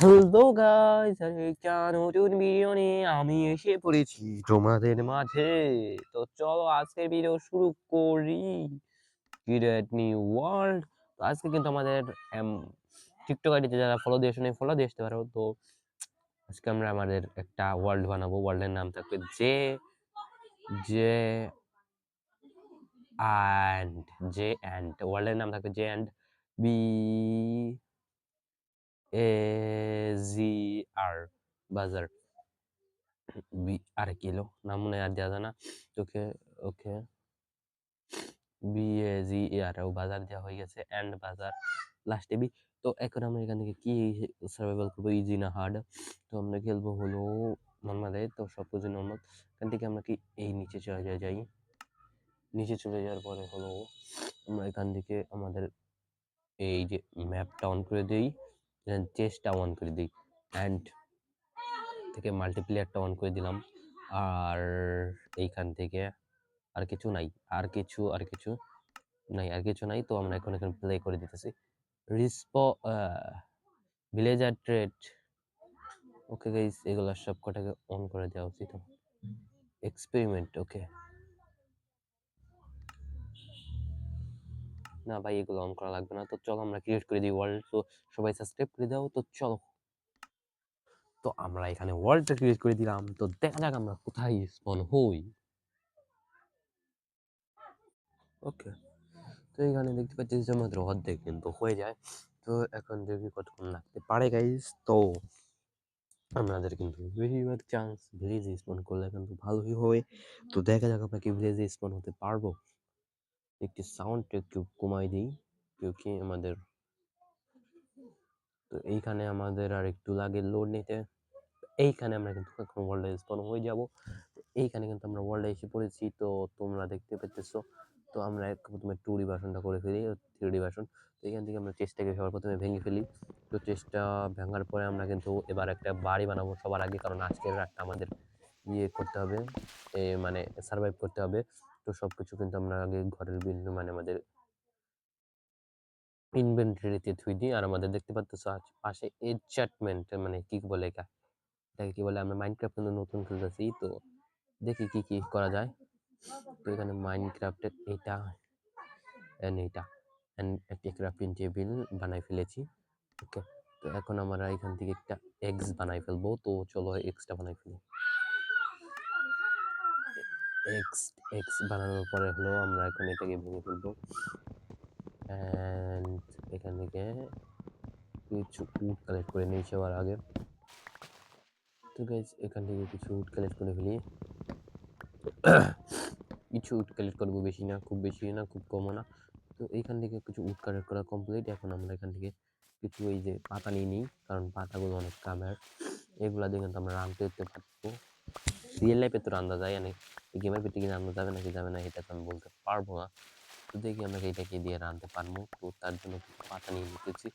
Hello guys একটা নতুন video আমি এসে পড়েছি তোমাদের মাঝে। তো চলো আজকের ভিডিও শুরু করি। ক্রিয়েট নিউ ওয়ার্ল্ড তো আজকে কিন্তু আমাদের টিকটক আইডিতে যারা ফলো দিয়ে শুনে ফলো দিয়ে পারো। তো আজকে আমরা আমাদের একটা ওয়ার্ল্ড বানাবো। ওয়ার্ল্ডের নাম থাকবে J J and J and ওয়ার্ল্ডের নাম থাকবে J and B A G R বাজার। বি আর কি এলো নাম মনে আর দেওয়া যায় না। ওকে ওকে। বি এ জি আর ও বাজার দেওয়া হয়ে গেছে অ্যান্ড বাজার লাস্টে বি। তো এখন আমরা এখান থেকে কি সার্ভাইভাল করব? ইজি না হার্ড তো আমরা খেলব হলো নর্মালে, তো সব কিছু নর্মাল এখান থেকে আমরা কি এই নিচে চলে যাই নিচে চলে যাওয়ার পরে হলো আমরা এখান থেকে আমাদের এই যে ম্যাপটা অন করে দিই। চেসটা অন করে দিই অ্যান্ড থেকে মাল্টিপ্লেয়ারটা অন করে দিলাম। আর এইখান থেকে আর কিছু নাই, আর কিছু আর কিছু নাই, আর কিছু নাই। তো আমরা এখন এখানে প্লে করে দিতেছি। রিসপ ভিলেজার ট্রেড ওকে গাইস এগুলো সব কটাকে অন করে দেওয়া উচিত। এক্সপেরিমেন্ট ওকে না ভাই এগুলো অন করা লাগবে না। তো চলো আমরা ক্রিয়েট করে দিই ওয়ার্ল্ড তো সবাই সাবস্ক্রাইব করে দাও, তো চলো। তো আমরা এখানে ওয়ার্ল্ডটা ক্রিয়েট করে দিলাম, তো দেখা যাক আমরা কোথায় স্পন হই। ওকে তো এখানে দেখতে পাচ্ছি যে আমাদের অর্ধেক কিন্তু হয়ে যায়। তো এখন দেখি কতক্ষণ লাগতে পারে গাইস তো আমাদের কিন্তু বেশিরভাগ চান্স ভিলেজে স্পন করলে কিন্তু ভালোই হয়। তো দেখা যাক আমরা কি ভিলেজে স্পন হতে পারব। একটি সাউন্ড একটু কমাই দিই, কেউ কি আমাদের তো এইখানে আমাদের আর একটু লাগে লোড নিতে। এইখানে আমরা কিন্তু এখন ওয়ার্ল্ডে স্পন হয়ে যাব। এইখানে কিন্তু আমরা ওয়ার্ল্ডে এসে পড়েছি, তো তোমরা দেখতে পেতেছো। তো আমরা প্রথমে টু ভার্সনটা করে ফেলি থ্রি ভার্সন তো এখান থেকে আমরা চেষ্টাকে সবার প্রথমে ভেঙে ফেলি। তো চেষ্টা ভাঙার পরে আমরা কিন্তু এবার একটা বাড়ি বানাবো সবার আগে, কারণ আজকের রাতটা আমাদের ইয়ে করতে হবে মানে সার্ভাইভ করতে হবে। তো সব কিছু কিন্তু আমরা আগে ঘরের বিভিন্ন মানে আমাদের ইনভেন্টরিতে থুই দিই আর আমাদের দেখতে পাচ্ছ পাশে এনচার্টমেন্ট মানে কি বলে এটা? এটাকে কি বলে? আমরা মাইনক্রাফট কিন্তু নতুন খেলতেছি, তো দেখি কি কি করা যায়। তো এখানে মাইনক্রাফটের এটা এন্ড এটা এন্ড একটি ক্রাফটিং টেবিল বানাই ফেলেছি ওকে তো এখন আমরা এখান থেকে একটা এক্স বানাই ফেলব, তো চলো এক্সটা বানাই ফেলি। এক্স এক্স বানানোর পরে হলো আমরা এখন এটাকে ভেঙে ফেলব। অ্যান্ড এখান থেকে কিছু উড কালেক্ট করে নিই সবার আগে। তো গাইজ এখান থেকে কিছু উড কালেক্ট করে ফেলি। কিছু উড কালেক্ট করব বেশি না, খুব বেশি না, খুব কমও না। তো এইখান থেকে কিছু উড কালেক্ট করা কমপ্লিট এখন আমরা এখান থেকে কিছু এই যে পাতা নিয়ে নিই, কারণ পাতাগুলো অনেক কামের। এগুলা দিয়ে কিন্তু আমরা রানতে উঠতে পারব। রিয়েল লাইফে তো রান্না যায় এই গেমের ভিতরে কি রান্না যাবে নাকি যাবে না এটা তো আমি বলতে পারব না। তো দেখি আমরা এটাকে দিয়ে রাঁধতে পারব। তো তার জন্য পাতা নিয়ে নিতেছি।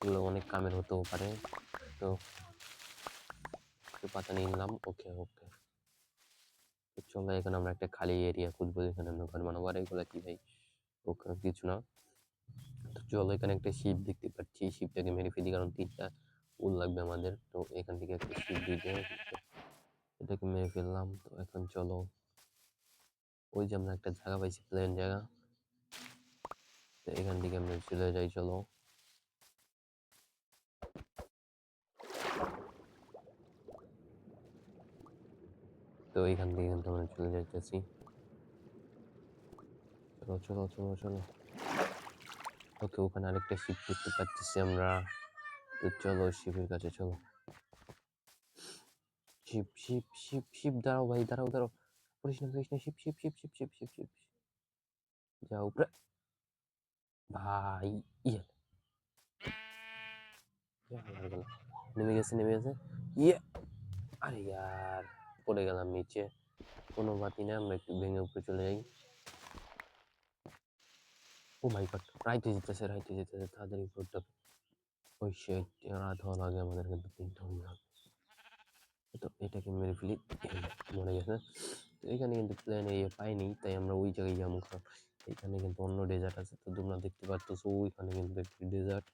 এগুলো অনেক কামের হতেও পারে। তো পাতা নিয়ে নিলাম। ওকে ওকে। চলো, এখানে আমরা একটা খালি এরিয়া খুঁজবো যেখানে আমরা ঘর বানাবো। আর এগুলো কি ভাই? ওকে, কিছু না। তো চলো, এখানে একটা শিপ দেখতে পাচ্ছি। শিপটাকে মেরে ফেলি, কারণ তিনটা উল লাগবে আমাদের। তো এখান থেকে একটা শিপ দিতে এটাকে মেরে ফেললাম। তো এখন চলো ওই যে আমরা একটা জায়গা পাইছি প্লেন জায়গা। তো এখান থেকে আমরা চলে যাই, চলো। তো এখান থেকে কিন্তু আমরা চলে যাইতেছি। চলো চলো চলো চলো। ওকে, ওখানে আরেকটা শিপ দেখতে পাচ্ছি আমরা। তো চলো শিপের কাছে চলো। শিপ শিপ শিপ শিপ দাঁড়াও ভাই দাঁড়াও দাঁড়াও করিস না করিস না ship ship ship ship ship ship ship যাও উপরে ভাই ইয়ে নেমে গেছে নেমে গেছে ইয়ে আরে ইয়ার পড়ে গেলাম নিচে কোনো বাতি না আমরা একটু ভেঙে উপরে চলে যাই ও মাই গড রাইটে যেতেছে রাইটে যেতেছে তাড়াতাড়ি করতে হবে ওই শেট রাত হওয়ার আগে আমাদের কিন্তু তিনটা যাবে তো এটাকে মেরে ফেলি। মরে গেছে। তো এখানে কিন্তু প্লেন এরিয়া পাইনি, তাই আমরা ওই জায়গায় যাব। কারণ এখানে কিন্তু অন্য ডেজার্ট আছে। তো তোমরা দেখতে পাচ্ছ ওইখানে কিন্তু একটি ডেজার্ট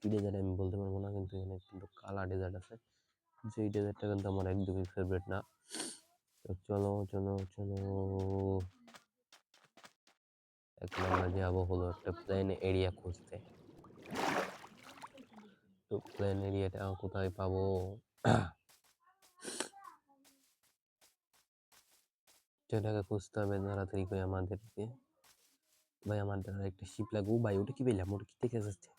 কী ডেজার্ট আমি বলতে পারব না, কিন্তু এখানে কিন্তু কালা ডেজার্ট আছে। যেই ডেজার্টটা কিন্তু আমার একদমই ফেভারিট না। তো চলো চলো চলো। এখন আমরা যাব হলো একটা প্লেন এরিয়া খুঁজতে। তো প্লেন এরিয়াটা কোথায় পাবো? সেটাকে খুঁজতে হবে তাড়াতাড়ি করে আমাদেরকে। ভাই, আমার দ্বারা একটা শিপ লাগবে। ভাই, ওটা কি পেলাম? ওটা কি দেখে যাচ্ছে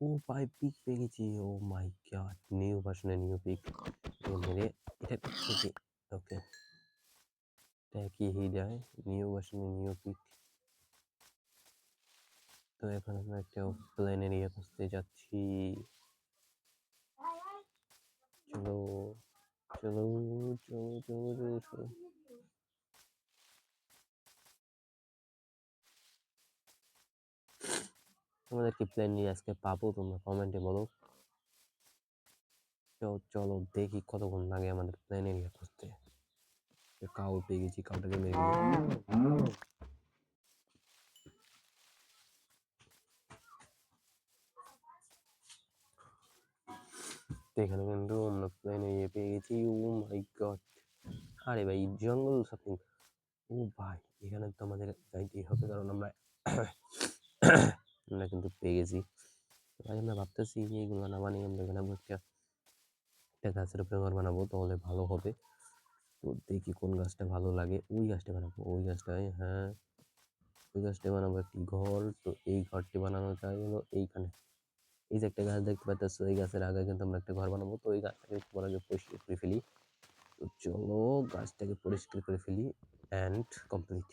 ও ভাই পিক পেয়ে গেছি। ও মাই গড নিউ ভার্সনের নিউ পিক মেরে, এটা থেকে? ওকে। এটা কি হয়ে? যায় নিউ ভার্সনের নিউ পিক তো এখন আমরা একটা প্লেন এরিয়া খুঁজতে যাচ্ছি। চলো চলো চলো চলো চলো চলো। তোমাদের কি প্ল্যান নিয়ে আজকে পাবো, তোমরা কমেন্টে বলো। তো চলো দেখি কতক্ষণ লাগে আমাদের প্ল্যান এরিয়া খুঁজতে কাউ পেয়ে গেছি, কাউটাকে মেরে। এখানে কিন্তু আমরা প্ল্যান এরিয়া পেয়ে গেছি, ও মাই গড আরে ভাই জঙ্গল সাপিং ও ভাই, এখানে তো আমাদের যাইতেই হবে, কারণ আমরা আমরা কিন্তু পেয়ে গেছি তো ভাই আমরা ভাবতেছি যে এইগুলো না বানিয়ে আমরা এখানে একটা একটা গাছের উপরে ঘর বানাবো, তাহলে ভালো হবে। তো দেখি কোন গাছটা ভালো লাগে। ওই গাছটা বানাবো, ওই গাছটাই হ্যাঁ ওই গাছটা বানাবো একটি ঘর। তো এই ঘরটি বানানো চাই হলো এইখানে। এই যে একটা গাছ দেখতে পাচ্ছ, এই গাছের আগে কিন্তু আমরা একটা ঘর বানাবো। তো ওই গাছটাকে বড় করে পরিষ্কার করে ফেলি। তো চলো গাছটাকে পরিষ্কার করে ফেলি অ্যান্ড কমপ্লিট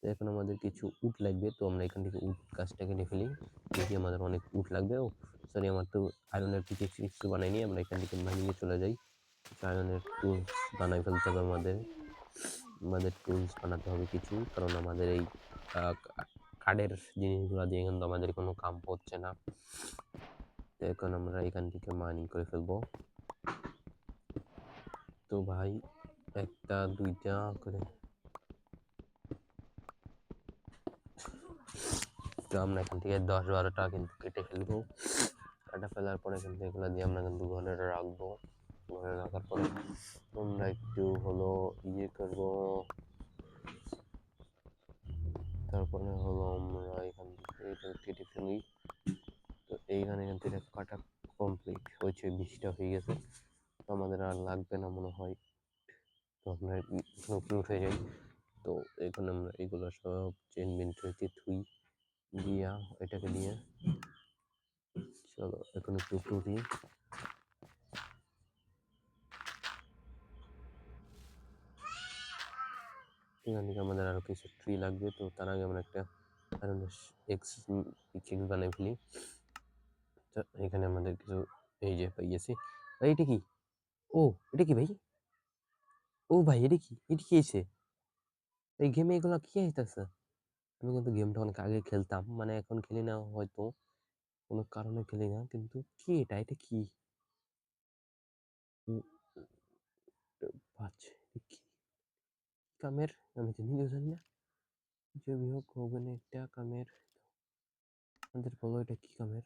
তো এখন আমাদের কিছু উট লাগবে। তো আমরা এখান থেকে উট গাছটা কেটে ফেলি। দেখি আমাদের অনেক উট লাগবে। ও সরি আমার তো আয়রনের কিছু বানাইনি আমরা এখান থেকে মাইনিংয়ে চলে যাই। আয়রনের টুলস বানাই ফেলতে হবে আমাদের। আমাদের টুলস বানাতে হবে কিছু। কারণ আমাদের এই কাঠের জিনিসগুলো দিয়ে কিন্তু আমাদের কোনো কাম হচ্ছে না। তো এখন আমরা এখান থেকে মাইনিং করে ফেলব। তো ভাই, একটা, দুইটা করে তো আমরা এখান থেকে দশ বারোটা কিন্তু কেটে ফেলব। কাটা ফেলার পরে কিন্তু এগুলো দিয়ে আমরা কিন্তু ঘরে রাখব। ঘরে রাখার পরে আমরা একটু হলো ইয়ে করব। তারপরে হলো আমরা এখান থেকে কেটে ফেলি। তো এইখানে এখান থেকে কাটা কমপ্লিট হয়েছে, বৃষ্টিটা হয়ে গেছে। তো আমাদের আর লাগবে না মনে হয়। তো আমরা উঠে যাই। তো এখানে আমরা এগুলো সব চেন মেন ট্রেতে থুই। দিয়া এটাকে দিয়ে। চলো, এখন একটু উঠি। এখান থেকে আমাদের আরও কিছু ট্রি লাগবে, তো তার আগে আমরা একটা এক্স পিকেক্স বানাই ফেলি। এখানে আমাদের কিছু, এই যে পাইয়েছি ভাই এটা কি? ও, এটা কি ভাই? ও ভাই, এটা কি? এটা কি এই গেমে এগুলো কি আইতেছে? আমি কিন্তু গেমটা অনেক আগে খেলতাম। মানে এখন খেলি না হয়তো। কোনো কারণে খেলি না। কিন্তু কি এটা? এটা কি? কামের? আমি তো নিজেও জানি না। যে হোক ওখানে একটা কামের। আমাদের বলো, এটা কি কামের?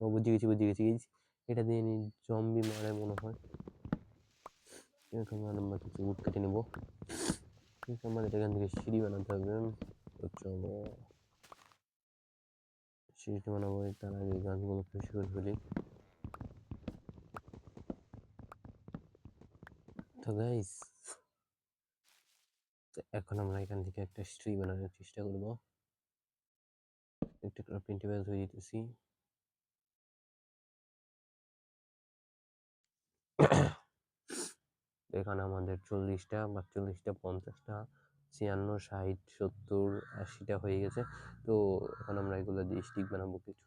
ও, বুঝে গেছি বুঝে গেছি এটা দিয়ে জম্বি মারে মনে হয়। এরকম আমরা কিছু উঠ কেটে নেব। আমাদের এখান থেকে সিঁড়ি বানাতে হবে। চলো। সিঁড়িটা বানাবো তার আগে গাছগুলো পরিষ্কার করে ফেলি। তো গাইস এখন আমরা এখান থেকে একটা সিঁড়ি বানানোর চেষ্টা করব। একটু ক্রাফটিং টেবিল ধরে দিতেছি এখানে আমাদের চল্লিশটা বা চল্লিশটা পঞ্চাশটা, ছিয়ান্ন, ষাট, সত্তর, আশিটা হয়ে গেছে। তো এখন আমরা এগুলো দিয়ে স্টিক বানাবো কিছু।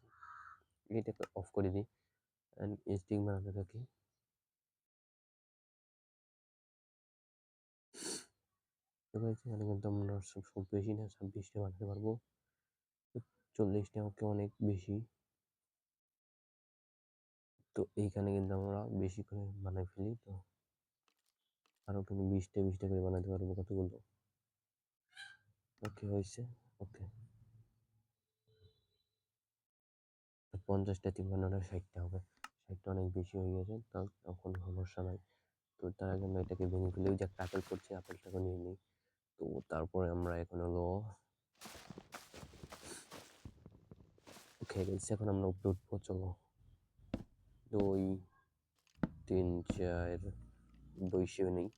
এটাকে অফ করে দিই অ্যান্ড স্টিক বানাতে থাকি। এখানে কিন্তু আমরা সব বেশি না, ছাব্বিশটা বানাতে পারব। চল্লিশটা ওকে অনেক বেশি। তো এইখানে কিন্তু আমরা বেশি করে বানাই ফেলি, তো আরও কিন্তু বিশটা বিশটা করে বানাতে পারব কতগুলো? ওকে, হয়েছে? ওকে। পঞ্চাশটা, তিপ্পান্নটা, ষাটটা হবে। ষাটটা অনেক বেশি হয়ে গেছে তাও এখন সমস্যা নাই। তো তার আমরা এটাকে ভেঙে ফেলে যে একটা আপেল করছি আপেলটাকে নিয়ে নিই। তো তারপরে আমরা এখন হলো ওকে গেছি এখন আমরা উপরে উঠবো, চলো। দুই, তিন, চার দুই হিসেবে নেই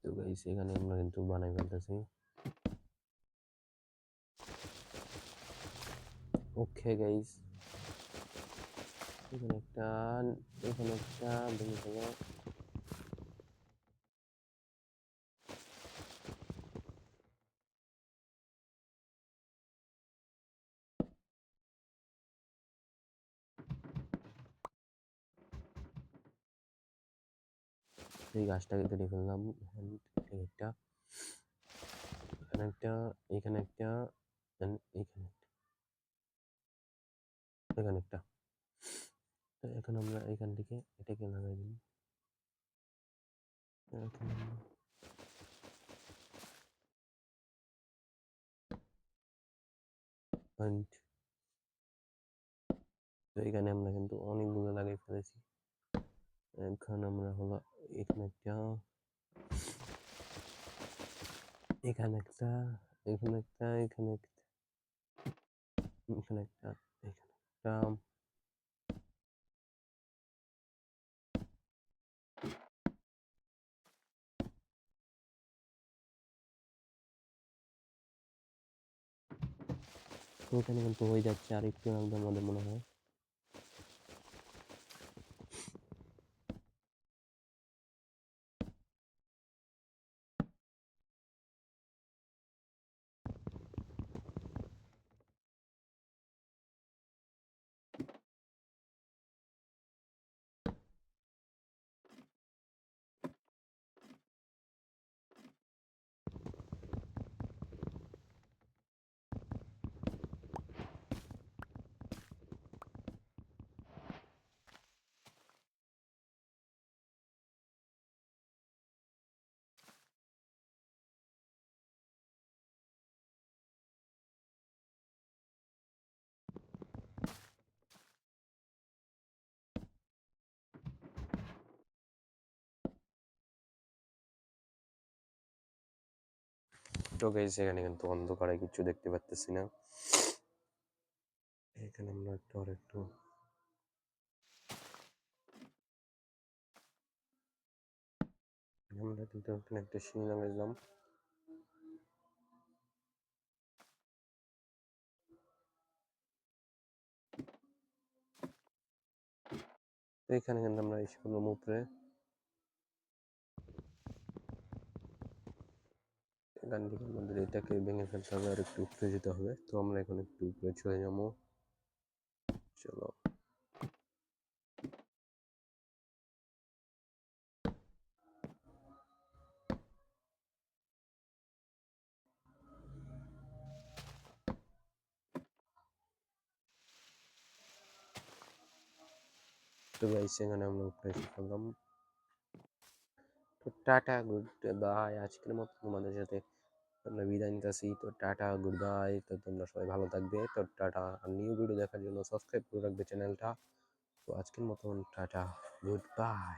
তো গাইস এখানে আমরা কিন্তু বানাই ফেলতেছি। ওকে গাইস এখানে একটা এখানে একটা ভেঙে ফেলো এই গাছটাকে কেটে ফেললাম এখানে একটা এখানে একটা এখানে একটা and এখানে একটা এখানে একটা এখন আমরা এখান থেকে এটাকে লাগাই দিই। তো এখানে আমরা কিন্তু অনেকগুলো লাগাই ফেলেছি। এখন আমরা হলো এখানে একটা এখানে একটা এখানে একটা এখানে একটা এখানে একটা এখানে একটা। তো এখানে কিন্তু হয়ে যাচ্ছে আর একটু লাগবে আমাদের মনে হয়। তো গাইস এখানে কিন্তু অন্ধকারে কিছু দেখতে পাচ্তেছি না। এখানে আমরা একটু আর একটু আমরা কিন্তু এখানে একটা সিঁড়ি তো এখানে কিন্তু আমরা এসে করলাম উপরে। থেকে আমাদের এটাকে ভেঙে ফেলতে হবে আর একটু উপরে যেতে হবে। তো আমরা এখন একটু উপরে চলে যাব। চলো। তো আমরা উপরে এসে টাটা, গুড বাই। আজকের মতো তোমাদের সাথে আমরা বিদায় নিতেছি। তো টাটা গুড বাই তো তোমরা সবাই ভালো থাকবে। তো টাটা। আর নিউ ভিডিও দেখার জন্য সাবস্ক্রাইব করে রাখবে চ্যানেলটা তো আজকের মতন টাটা গুড বাই